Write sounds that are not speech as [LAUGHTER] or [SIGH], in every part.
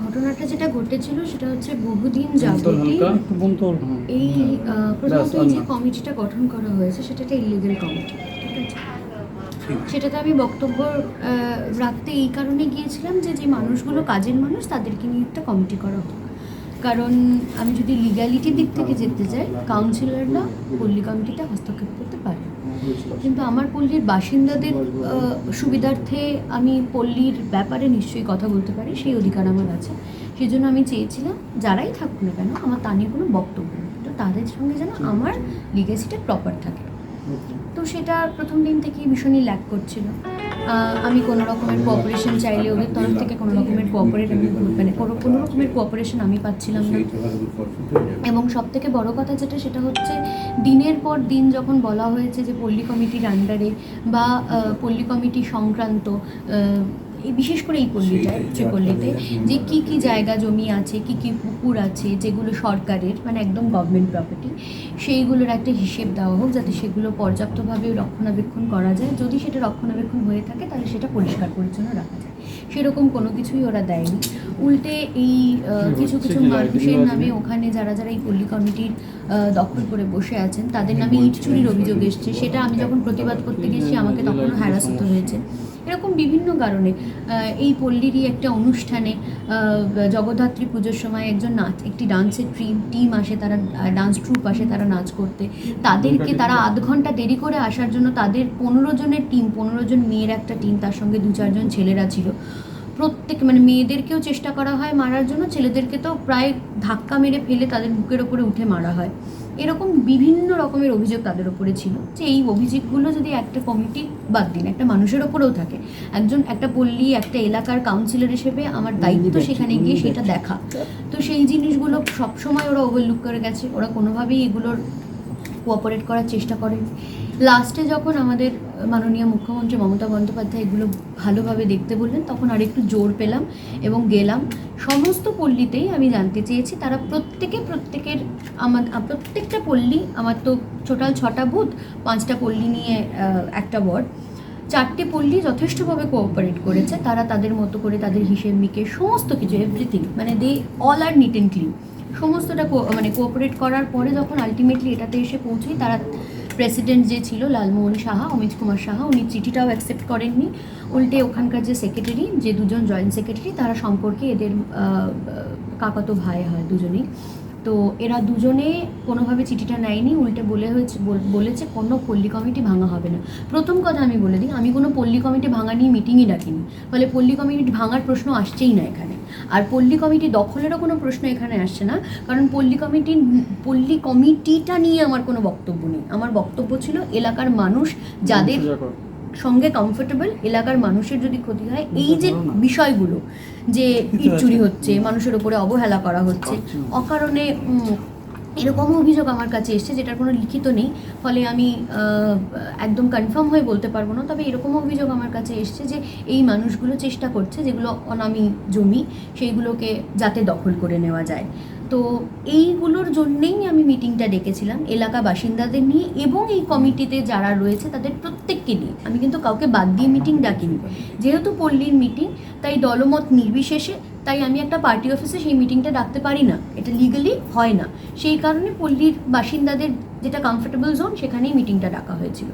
ঘটনাটা যেটা ঘটেছিল সেটা হচ্ছে বহুদিন বন্তল এই প্রথমত এই যে কমিটিটা গঠন করা হয়েছে সেটা একটা ইলিগেল কমিটি ঠিক আছে? সেটাতে আমি বক্তব্য রাখতে এই কারণে গিয়েছিলাম যে যে মানুষগুলো কাজের মানুষ তাদেরকে নিয়ে একটা কমিটি করা হোক। কারণ আমি যদি লিগ্যালিটির দিক থেকে যেতে চাই কাউন্সিলররা পল্লী কমিটিতে হস্তক্ষেপ করতে পারে। কিন্তু আমার পল্লীর বাসিন্দাদের সুবিধার্থে আমি পল্লীর ব্যাপারে নিশ্চয়ই কথা বলতে পারি সেই অধিকার আমার আছে। সেই জন্য আমি চেয়েছিলাম যারাই থাকুক না কেন আমার তা নিয়ে কোনো বক্তব্য নেই। তো তাদের সঙ্গে যেন আমার লিগেসিটা প্রপার থাকে। তো সেটা প্রথম দিন থেকেই ভীষণই ল্যাক করছিল। আমি কোনো রকমের কোঅপারেশন চাইলে ওদের তরফ থেকে কোনো রকমের কোঅপারেট আমি মানে কোনো কোনো রকমের কোঅপারেশন আমি পাচ্ছিলাম না। এবং সব থেকে বড়ো কথা যেটা, সেটা হচ্ছে দিনের পর দিন যখন বলা হয়েছে যে পল্লী কমিটির আন্ডারে বা পল্লী কমিটি সংক্রান্ত বিশেষ করে এই পল্লীটায় পল্লীতে যে কি কি জায়গা জমি আছে কি কি পুকুর আছে যেগুলো সরকারের মানে একদম গভর্নমেন্ট প্রপার্টি সেইগুলোর একটা হিসেব দেওয়া হোক যাতে সেগুলো পর্যাপ্তভাবে রক্ষণাবেক্ষণ করা যায়। যদি সেটা রক্ষণাবেক্ষণ হয়ে থাকে তাহলে সেটা পরিষ্কার পরিচ্ছন্ন রাখা যায়। সেরকম কোনো কিছুই ওরা দেয়নি। উল্টে এই কিছু কিছু মানুষের নামে ওখানে যারা যারা এই পল্লী কমিটির দখল করে বসে আছেন তাদের নামে ইট চুরির অভিযোগ এসছে। সেটা আমি যখন প্রতিবাদ করতে গেছি আমাকে তখনও হ্যারাস হতে হয়েছে। এরকম বিভিন্ন কারণে এই পল্লীরই একটা অনুষ্ঠানে জগদ্ধাত্রী পুজোর সময় একজন নাচ একটি ডান্সের টিম টিম আসে তারা ডান্স ট্রুপ আসে তারা নাচ করতে। তাদেরকে তারা আধ ঘণ্টা দেরি করে আসার জন্য তাদের পনেরো জনের টিম পনেরো জন মেয়ের একটা টিম তার সঙ্গে দু চারজন ছেলেরা ছিল। প্রত্যেক মানে মেয়েদেরকেও চেষ্টা করা হয় মারার জন্য ছেলেদেরকে তো প্রায় ধাক্কা মেরে ফেলে তাদের বুকের ওপরে উঠে মারা হয়। এরকম বিভিন্ন রকমের অভিযোগ তাদের ওপরে ছিল যে এই অভিযোগগুলো যদি একটা কমিটি বাদ দিন একটা মানুষের ওপরেও থাকে একজন একটা পল্লী একটা এলাকার কাউন্সিলর হিসেবে আমার দায়িত্ব সেখানে গিয়ে সেটা দেখা। তো সেই জিনিসগুলো সবসময় ওরা ওভারলুক করে গেছে। ওরা কোনোভাবেই এগুলোর কোঅপারেট করার চেষ্টা করেন। লাস্টে যখন আমাদের মাননীয় মুখ্যমন্ত্রী মমতা বন্দ্যোপাধ্যায় এগুলো ভালোভাবে দেখতে বললেন, তখন আরেকটু জোর পেলাম এবং গেলাম। সমস্ত পল্লীতেই আমি জানতে চেয়েছি, তারা প্রত্যেকে প্রত্যেকের আমার, প্রত্যেকটা পল্লী, আমার তো টোটাল ছটা বুথ, পাঁচটা পল্লী নিয়ে একটা ওয়ার্ড। চারটে পল্লী যথেষ্টভাবে কোঅপারেট করেছে, তারা তাদের মতো করে তাদের হিসেব মিকে সমস্ত কিছু এভরিথিং মানে they all are neat and clean সমস্তটা মানে কোঅপারেট করার পরে যখন আলটিমেটলি এটাতে এসে পৌঁছই, তারা প্রেসিডেন্ট যে ছিল, লালমোহন সাহা, অমিত কুমার সাহা, উনি চিঠিটাও অ্যাকসেপ্ট করেননি। উল্টে ওখানকার যে সেক্রেটারি যে দুজন জয়েন্ট সেক্রেটারি তারা সম্পর্কে এদের কাকাতো ভাই হয় দুজনেই। তো এরা দুজনে কোনোভাবে চিঠিটা নেয়নি, উল্টে বলে হয়েছে বলেছে কোনো পল্লী কমিটি ভাঙা হবে না। প্রথম কথা আমি বলে দিই, আমি কোনো পল্লী কমিটি ভাঙা নিয়ে মিটিংই ডাকিনি। ফলে পল্লী কমিটি ভাঙার প্রশ্ন আসছেই না এখানে। আর পল্লী কমিটি দখলেরও কোনো প্রশ্ন এখানে আসছে না কারণ পল্লী কমিটি পল্লী কমিটিটা নিয়ে আমার কোনো বক্তব্য নেই। আমার বক্তব্য ছিল এলাকার মানুষ যাদের সঙ্গে কমফোর্টেবল এলাকার মানুষের যদি ক্ষতি হয় এই যে বিষয়গুলো যে ইট চুরি হচ্ছে মানুষের উপরে অবহেলা করা হচ্ছে অকারণে উম, এরকম অভিযোগ আমার কাছে এসছে যেটার কোনো লিখিত নেই। ফলে আমি একদম কনফার্ম হয়ে বলতে পারব না। তবে এরকম অভিযোগ আমার কাছে এসছে যে এই মানুষগুলো চেষ্টা করছে যেগুলো অনামি জমি সেইগুলোকে যাতে দখল করে নেওয়া যায়। তো এইগুলোর জন্যেই আমি মিটিংটা ডেকেছিলাম এলাকা বাসিন্দাদের নিয়ে এবং এই কমিটিতে যারা রয়েছে তাদের প্রত্যেককে নিয়ে। আমি কিন্তু কাউকে বাদ দিয়ে মিটিং ডাকিনি। যেহেতু পল্লীর মিটিং তাই দলমত নির্বিশেষে তাই আমি একটা পার্টি অফিসে সেই মিটিংটা ডাকতে পারি না। এটা লিগালি হয় না। সেই কারণে পল্লীর বাসিন্দাদের যেটা কমফোর্টেবল জোন সেখানেই মিটিংটা ডাকা হয়েছিল।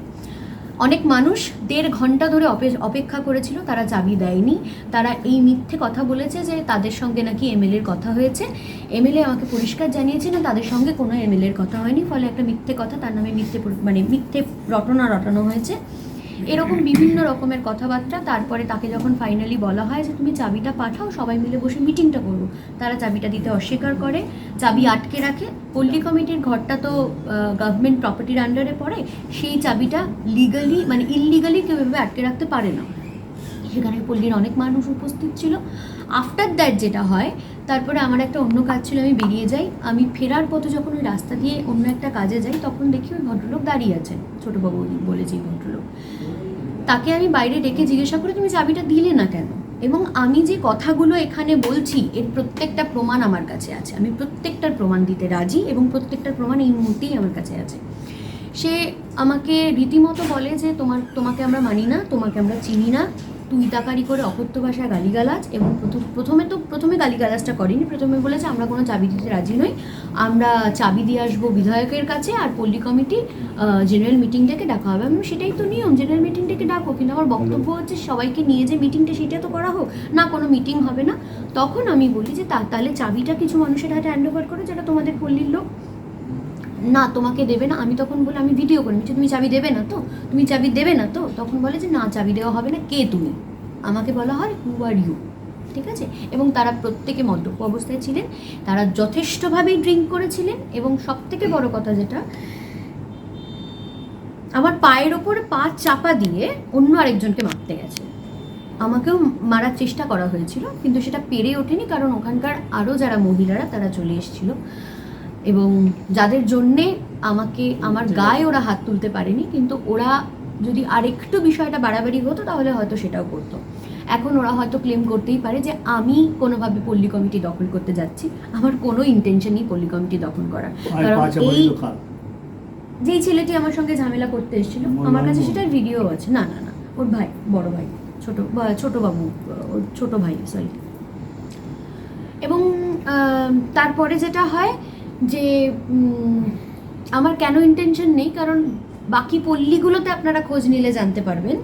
অনেক মানুষ দেড় ঘণ্টা ধরে অপেক্ষা করেছিল, তারা চাবি দেয়নি। তারা এই মিথ্যে কথা বলেছে যে তাদের সঙ্গে নাকি এমএলএর কথা হয়েছে। এমএলএ আমাকে পরিষ্কার জানিয়েছে না, তাদের সঙ্গে কোনো এমএলএর কথা হয়নি, ফলে একটা মিথ্যে কথা, তার নামে মিথ্যে মানে মিথ্যে রটনা রটানো হয়েছে। এরকম বিভিন্ন রকমের কথাবার্তা, তারপরে তাকে যখন ফাইনালি বলা হয় যে তুমি চাবিটা পাঠাও, সবাই মিলে বসে মিটিংটা করব। তারা চাবিটা দিতে অস্বীকার করে, চাবি আটকে রাখে। পল্লী কমিটির ঘরটা তো গভর্নমেন্ট প্রপার্টির আন্ডারে পড়ে। সেই চাবিটা লিগালি মানে ইললিগালি কেউ এভাবে আটকে রাখতে পারে না। সেখানে পল্লীর অনেক মানুষ উপস্থিত ছিল। আফটার দ্যাট যেটা হয় তারপরে আমার একটা অন্য কাজ ছিল, আমি বেরিয়ে যাই। আমি ফেরার পথে যখন ওই রাস্তা দিয়ে অন্য একটা কাজে যাই, তখন দেখি ওই ভদ্রলোক দাঁড়িয়ে আছেন। ছোটোবাবু বলে যে ভদ্রলোক। তাকে আমি বাইরে ডেকে জিজ্ঞাসা করি, তুমি চাবিটা দিলে না কেন? এবং আমি যে কথাগুলো এখানে বলছি, এর প্রত্যেকটা প্রমাণ আমার কাছে আছে। আমি প্রত্যেকটার প্রমাণ দিতে রাজি এবং প্রত্যেকটার প্রমাণ এই মুহূর্তেই আমার কাছে আছে। সে আমাকে রীতিমতো বলে যে, তোমার, তোমাকে আমরা মানি না, তোমাকে আমরা চিনি না তুই তাকারি করে অকথ্য ভাষায় গালিগালাজ এবং প্রথম তো প্রথমে গালিগালাজটা করেনি, প্রথমে বলেছে, আমরা কোনো চাবি দিতে রাজি নই। আমরা চাবি দিয়ে আসব বিধায়কের কাছে আর পল্লী কমিটি জেনারেল মিটিং ডেকে হবে। আমি সেটাই তো নিয়ম জেনারেল মিটিং ডেকে কিন্তু আমার বক্তব্য হচ্ছে, সবাইকে নিয়ে যে মিটিংটা সেটা তো করা হোক, না কোনো মিটিং হবে না। তখন আমি বলি যে তাহলে চাবিটা কিছু মানুষের হাতে হ্যান্ড ওভার করে যেটা তোমাদের পল্লীর লোক? না, তোমাকে দেবে না, আমি তখন বলে আমি ভিডিও করে নিচ্ছি তুমি চাবি দেবে না তো? তুমি চাবি দেবে না তো? তখন বলে যে, না, চাবি দেওয়া হবে না। কে তুমি? আমাকে বলা হয় হু আর ইউ ঠিক আছে? এবং তারা প্রত্যেকে মদ্যপ অবস্থায় ছিলেন। তারা যথেষ্টভাবেই ড্রিঙ্ক করেছিলেন এবং সব থেকে বড় কথা যেটা, আমার পায়ের ওপর পা চাপা দিয়ে অন্য আরেকজনকে মারতে গেছে। আমাকেও মারার চেষ্টা করা হয়েছিল, কিন্তু সেটা পেরে ওঠেনি, কারণ ওখানকার আরও যারা মহিলারা, তারা চলে এসেছিল। এবং যাদের জন্যে আমাকে আমার গায়ে ওরা হাত তুলতে পারেনি কিন্তু ওরা যদি আরেকটু বিষয়টা বাড়াবাড়ি হতো তাহলে হয়তো সেটাও করতো। এখন ওরা হয়তো ক্লেম করতেই পারে যে আমি কোনোভাবে পল্লী কমিটি দখল করতে যাচ্ছি। আমার কোনো ইন্টেনশনই পল্লী কমিটি দখল করার। কারণ এই যেই ছেলেটি আমার সঙ্গে ঝামেলা করতে এসেছিল আমার কাছে সেটার ভিডিও আছে। না না না ওর ভাই বড় ভাই ছোট ছোট বাবু ওর ছোট ভাই সরি এবং তারপরে যেটা হয় যে আমার কেন ইন্টেনশন নেই? কারণ বাকি পল্লীগুলোতে আপনারা খোঁজ নিলে জানতে পারবেন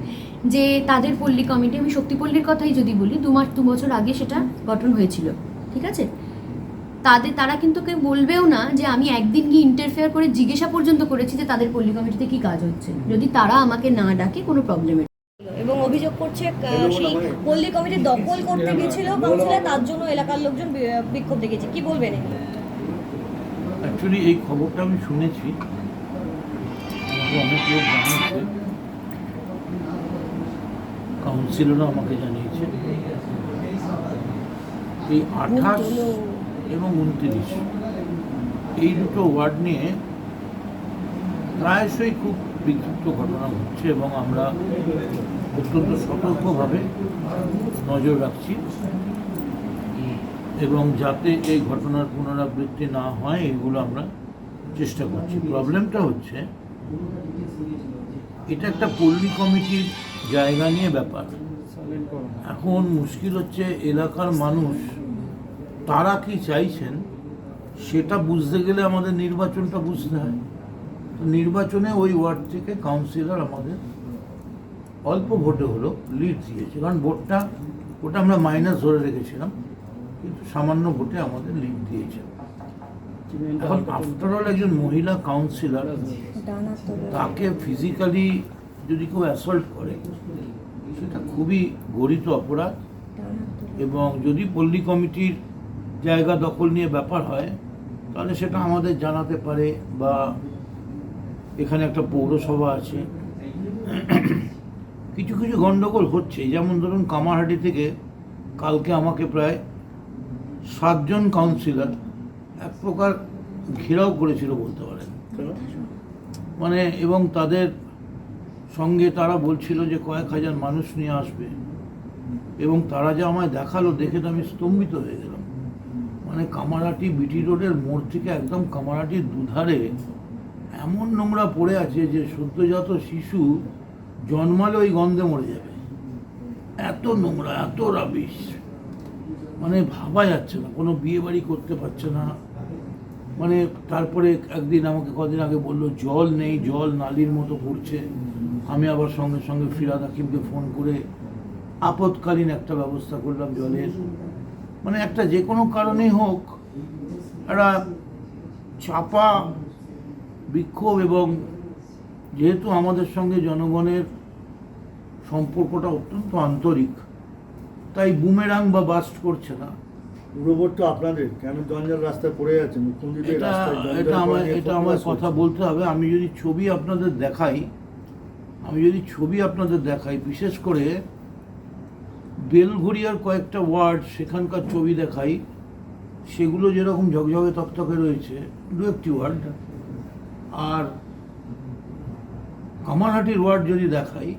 যে তাদের পল্লী কমিটি আমি শক্তিপল্লীর কথাই যদি বলি দু মাস দু বছর আগে সেটা গঠন হয়েছিল ঠিক আছে? তাদের তারা কিন্তু কেউ বলবেও না যে আমি একদিন গিয়ে ইন্টারফেয়ার করে জিজ্ঞাসা পর্যন্ত করেছি যে তাদের পল্লী কমিটিতে কি কাজ হচ্ছে। যদি তারা আমাকে না ডাকে কোনো প্রবলেমের এবং অভিযোগ করছে সেই পল্লী কমিটি দখল করতে গেছিল কাউন্সিলর তার জন্য এলাকার লোকজন বিক্ষোভ দেখেছে কি বলবেন এগুলো? অ্যাকচুয়ালি এই খবরটা আমি শুনেছি। অনেক লোক জানিয়েছে। কাউন্সিলরও আমাকে জানিয়েছে। এই আঠাশ এবং উনত্রিশ, এই দুটো ওয়ার্ড নিয়ে প্রায়শই খুব বিক্ষিপ্ত ঘটনা ঘটছে এবং আমরা অত্যন্ত সতর্কভাবে নজর রাখছি। এবং যাতে এই ঘটনার পুনরাবৃত্তি না হয়, এগুলো আমরা চেষ্টা করছি। প্রবলেমটা হচ্ছে, এটা একটা পল্লী কমিটির জায়গা নিয়ে ব্যাপার। এখন মুশকিল হচ্ছে এলাকার মানুষ, তারা কি চাইছেন, সেটা বুঝতে গেলে আমাদের নির্বাচনটা বুঝতে হয়। তো নির্বাচনে ওই ওয়ার্ড থেকে কাউন্সিলর আমাদের অল্প ভোটে হলো, লিড দিয়েছে। কারণ ভোটটা, ওটা আমরা মাইনাস ধরে রেখেছিলাম। কিন্তু সামান্য ভোটে আমাদের লিড দিয়েছে। এখন আফটার অল একজন মহিলা কাউন্সিলর তাকে ফিজিক্যালি যদি কেউ অ্যাসল্ট করে সেটা খুবই গরিত অপরাধ এবং যদি পল্লী কমিটির জায়গা দখল নিয়ে ব্যাপার হয় তাহলে সেটা আমাদের জানাতে পারে বা এখানে একটা পৌরসভা আছে। কিছু কিছু গণ্ডগোল হচ্ছে। যেমন ধরুন কামারহাটি থেকে কালকে আমাকে প্রায় সাতজন কাউন্সিলর এক প্রকার ঘেরাও করেছিল বলতে পারেন। মানে এবং তাদের সঙ্গে তারা বলছিল যে কয়েক হাজার মানুষ নিয়ে আসবে। এবং তারা যে আমায় দেখাল, দেখে তো আমি স্তম্ভিত হয়ে গেলাম। মানে কামারাটি বিটি রোডের মোড় থেকে একদম কামারাটির দুধারে এমন নোংরা পড়ে আছে যে সদ্যজাত শিশু জন্মালে ওই গন্ধে মরে যাবে। এত নোংরা, এত রাবিশ মানে ভাবা যাচ্ছে না, কোনো বিয়ে বাড়ি করতে পারছে না। মানে তারপরে একদিন আমাকে কদিন আগে বলল, জল নেই, জল নালির মতো পড়ছে। আমি আবার সঙ্গে সঙ্গে ফিরাদ হাকিমকে ফোন করে আপৎকালীন একটা ব্যবস্থা করলাম জলের। মানে একটা যে কোনো কারণেই হোক, একটা চাপা বিক্ষোভ এবং যেহেতু আমাদের সঙ্গে জনগণের সম্পর্কটা অত্যন্ত আন্তরিক তাই বুমেরাং বা বাস্ট করছে না। পুরোভোট তো আপনাদের কেন জঞ্জাল রাস্তায় পড়ে যাচ্ছে মুখ্যমন্ত্রী এটা আমার এটা আমার কথা বলতে হবে। আমি যদি ছবি আপনাদের দেখাই আমি যদি ছবি আপনাদের দেখাই বিশেষ করে বেলঘড়িয়ার কয়েকটা ওয়ার্ড সেখানকার ছবি দেখাই সেগুলো যেরকম ঝকঝকে তকতকে রয়েছে দু একটি ওয়ার্ড। আর কামারহাটির ওয়ার্ড যদি দেখাই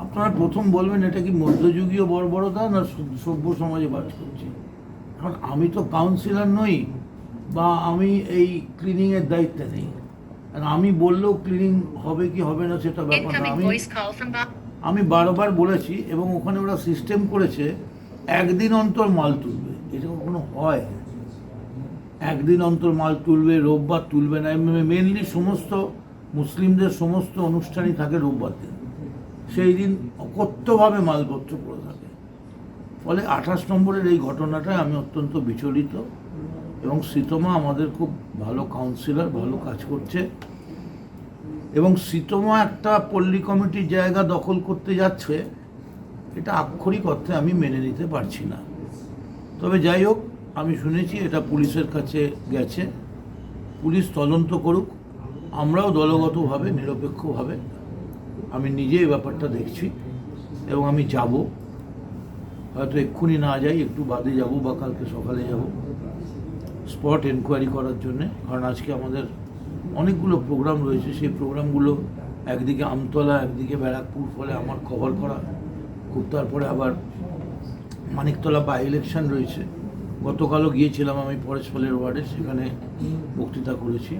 আপনারা প্রথম বলবেন এটা কি মধ্যযুগীয় বর্বরতা না সভ্য- সমাজে বাস করছে? কারণ আমি তো কাউন্সিলর নই বা আমি এই ক্লিনিংয়ের দায়িত্বে নেই। আর আমি বললেও ক্লিনিং হবে কি হবে না সেটা ব্যাপার না। আমি. আমি বারবার বলেছি এবং ওখানে ওরা সিস্টেম করেছে একদিন অন্তর মাল তুলবে। এটা কখনো হয়? একদিন অন্তর মাল তুলবে রোববার তুলবে না। মেনলি সমস্ত মুসলিমদের সমস্ত অনুষ্ঠানই থাকে রোববার দিন। সেই দিন অকথ্যভাবে মালপত্র পড়ে থাকে। ফলে আঠাশ নম্বরের এই ঘটনাটায় আমি অত্যন্ত বিচলিত এবং সীতমা আমাদের খুব ভালো কাউন্সিলর ভালো কাজ করছে। এবং সীতমা একটা পল্লী কমিটির জায়গা দখল করতে যাচ্ছে, এটা আক্ষরিক অর্থে আমি মেনে নিতে পারছি না। তবে যাই হোক, আমি শুনেছি এটা পুলিশের কাছে গেছে। পুলিশ তদন্ত করুক, আমরাও দলগতভাবে, নিরপেক্ষভাবে আমি নিজে এই ব্যাপারটা দেখছি এবং আমি যাব। হয়তো এক্ষুনি না যাই, একটু বাদে যাব বা কালকে সকালে যাব। স্পট এনকোয়ারি করার জন্যে, কারণ আজকে আমাদের অনেকগুলো প্রোগ্রাম রয়েছে। সেই প্রোগ্রামগুলো একদিকে আমতলা, একদিকে ব্যারাকপুর, ফলে আমার কভার করা। খুব তারপরে আবার মানিকতলা বাই ইলেকশন রয়েছে। গতকালও গিয়েছিলাম আমি পরেশ ফলের ওয়ার্ডে সেখানে বক্তৃতা করেছি।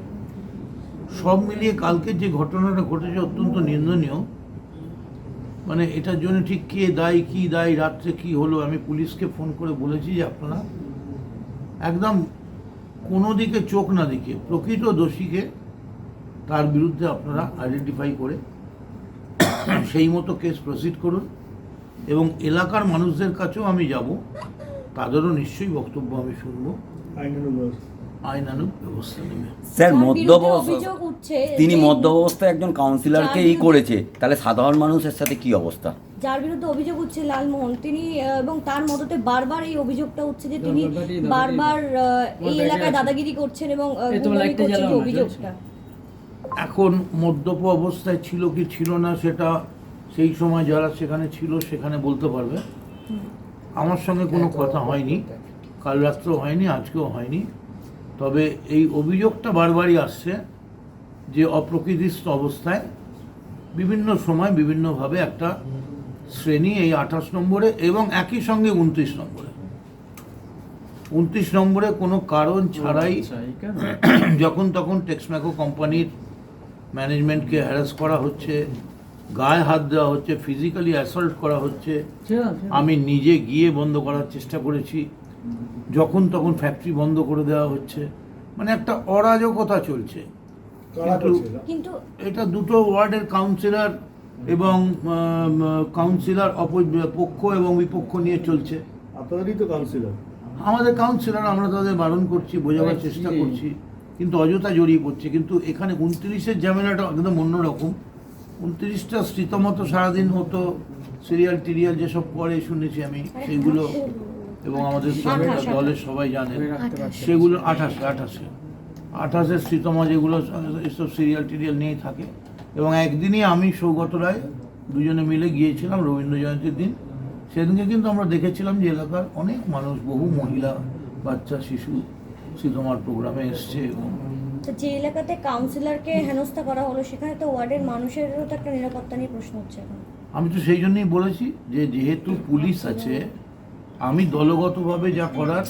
সব মিলিয়ে কালকের যে ঘটনাটা ঘটেছে অত্যন্ত নিন্দনীয়। মানে এটার জন্য ঠিক কে দায়ী, কী দায়ী, রাত্রে কী হলো, আমি পুলিশকে ফোন করে বলেছি যে আপনারা একদম কোনো দিকে চোখ না দিকে প্রকৃত দোষীকে তার বিরুদ্ধে আপনারা আইডেন্টিফাই করে সেই মতো কেস প্রসিড করুন এবং এলাকার মানুষদের কাছেও আমি যাব, তাদেরও নিশ্চয়ই বক্তব্য আমি শুনব। আইনানুগ ব্যবস্থা। নেবে। স্যার মদ্যপ অভিযোগ উঠছে তিনি মদ্যপ অবস্থায় একজন কাউন্সিলরকে ই করেছে। তাহলে সাধারণ মানুষের সাথে কি অবস্থা? যার বিরুদ্ধে অভিযোগ উঠছে লালমোহন তিনি এবং তার মদতে বারবার এই অভিযোগটা উঠছে যে তিনি। বারবার এই এলাকায় দাদাগিরি করছেন এবং অভিযোগটা। এখন মদ্যপ অবস্থায় ছিল কি ছিল না সেটা সেই সময় যারা সেখানে ছিল সেখানে বলতে পারবে। আমার সঙ্গে কোনো কথা হয়নি। কাল রাত্রেও হয়নি আজকেও হয়নি। তবে এই অভিযোগটা বারবারই আসছে যে অপ্রকৃতিস্থ অবস্থায় বিভিন্ন সময় বিভিন্নভাবে একটা শ্রেণি এই আঠাশ নম্বরে এবং একই সঙ্গে উনত্রিশ নম্বরে। উনত্রিশ নম্বরে কোনো কারণ ছাড়াই আচ্ছা, [CLEARS THROAT] যখন তখন টেক্সম্যাকো কোম্পানির ম্যানেজমেন্টকে হ্যারাস করা হচ্ছে গায়ে হাত দেওয়া হচ্ছে ফিজিক্যালি অ্যাসল্ট করা হচ্ছে। ছিল, ছিল। আমি নিজে গিয়ে বন্ধ করার চেষ্টা করেছি। যখন তখন ফ্যাক্টরি বন্ধ করে দেওয়া হচ্ছে। মানে একটা অরাজকতা চলছে। কিন্তু- এটা? দুটো ওয়ার্ডের কাউন্সিলর এবং কাউন্সিলর পক্ষ এবং বিপক্ষ নিয়ে চলছে। আপনাদেরই তো কাউন্সিলর আমাদের কাউন্সিলর আমরা তাদের বারণ করছি বোঝাবার চেষ্টা করছি। কিন্তু অযথা জড়িয়ে পড়ছে। কিন্তু এখানে উনত্রিশের ঝামেলাটা একদম অন্যরকম। উনত্রিশটা স্মৃতমত সারাদিন হতো। সিরিয়াল টিরিয়াল যেসব করে শুনেছি আমি সেগুলো এবং আমাদের দলের সবাই জানেন আঠাশ। পারছে। সেগুলো আঠাশে আঠাশে। আঠাশের স্মৃতমা যেগুলো এসব সিরিয়াল টিরিয়াল নিয়েই থাকে। এবং একদিনই আমি সৌগত রায় দুজনে মিলে গিয়েছিলাম রবীন্দ্র জয়ন্তীর দিন। সেদিনকে কিন্তু আমরা দেখেছিলাম যে এলাকার অনেক মানুষ বহু মহিলা বাচ্চা শিশু শীতমার প্রোগ্রামে এসছে এবং যে এলাকাতে কাউন্সিলরকে হেনস্থা করা হলো সেখানে তো ওয়ার্ডের মানুষেরও তো একটা নিরাপত্তা নিয়ে প্রশ্ন হচ্ছে আমি তো সেই জন্যই বলেছি যে যেহেতু পুলিশ আছে আমি দলগতভাবে যা করার